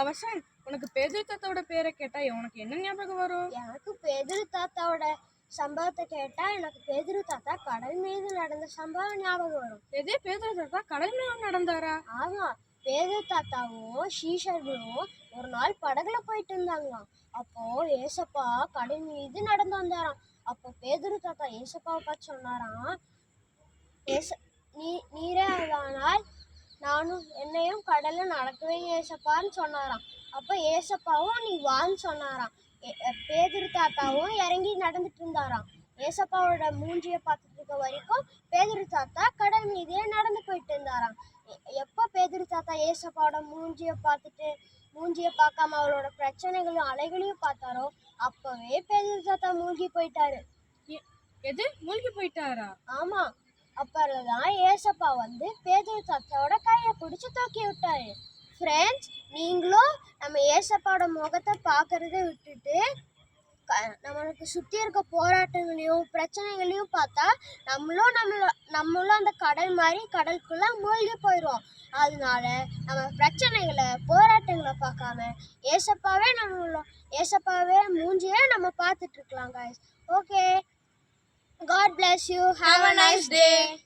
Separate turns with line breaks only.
அவசன் உனக்கு பேதுரு தாத்தாவோட பேரை கேட்டா உனக்கு என்ன ஞாபகம் வரும்?
எனக்கு பேதுரு தாத்தாவோட சம்பவத்தை கேட்டா எனக்கு பேதுரு தாத்தா கடல் மீது நடந்த சம்பவம் ஞாபகம் வரும்.
எதே பேதுரு தாத்தா கடல் மேல நடந்தாரா?
ஆமா பேதுரு தாத்தாவும் ஷீஷர்களும் ஒரு நாள் படகுல போயிட்டு இருந்தாங்களாம். அப்போ ஏசப்பா கடல் மீது நடந்து வந்தாராம். அப்போ பேதுரு தாத்தா ஏசப்பாவை பார்த்து சொன்னாராம் ஏச நீ நீரே ஆனால் நானும் என்னையும் கடல்ல நடக்கவே ஏசப்பான்னு சொன்னாராம். அப்போ ஏசப்பாவும் நீ வான்னு சொன்னாராம். பேதுரு தாத்தாவும் இறங்கி நடந்துட்டு இருந்தாராம். ஏசப்பாவோட மூஞ்சிய பார்த்துட்டு இருக்க வரைக்கும் பேதுரு தாத்தா கடல் மீதே நடந்து போயிட்டு இருந்தாராம். எப்போ பேதுரு தாத்தா ஏசப்பாவோட மூஞ்சிய பார்த்துட்டு மூஞ்சிய பார்க்காம அவளோட பிரச்சனைகளையும் அலைகளையும் பார்த்தாரோ அப்பவே பேதுரு தாத்தா மூழ்கி போயிட்டாரு.
எது? மூழ்கி போயிட்டாரா?
ஆமா. அப்புறம்தான் ஏசப்பா வந்து பேதுரு தாத்தாவோட கையை பிடிச்சி தூக்கி விட்டாரு. ஃப்ரெண்ட்ஸ் நீங்களும் நம்ம ஏசப்பாவோட முகத்தை பார்க்கறத விட்டுட்டு க- நம்மளுக்கு சுற்றி இருக்க போராட்டங்களையும் பிரச்சனைகளையும் பார்த்தா நம்மளும் நம்மள நம்மளும் அந்த கடல் மாதிரி கடலுக்குள்ள மூழ்கி போயிடும் அதனால நம்ம பிரச்சனைகளை போராட்டங்களை பார்க்காம ஏசப்பாவே நம்மளோ ஏசப்பாவே மூஞ்சியே நம்ம பார்த்துட்டு இருக்கலாம் okay God bless you. Have, Have a nice day. day.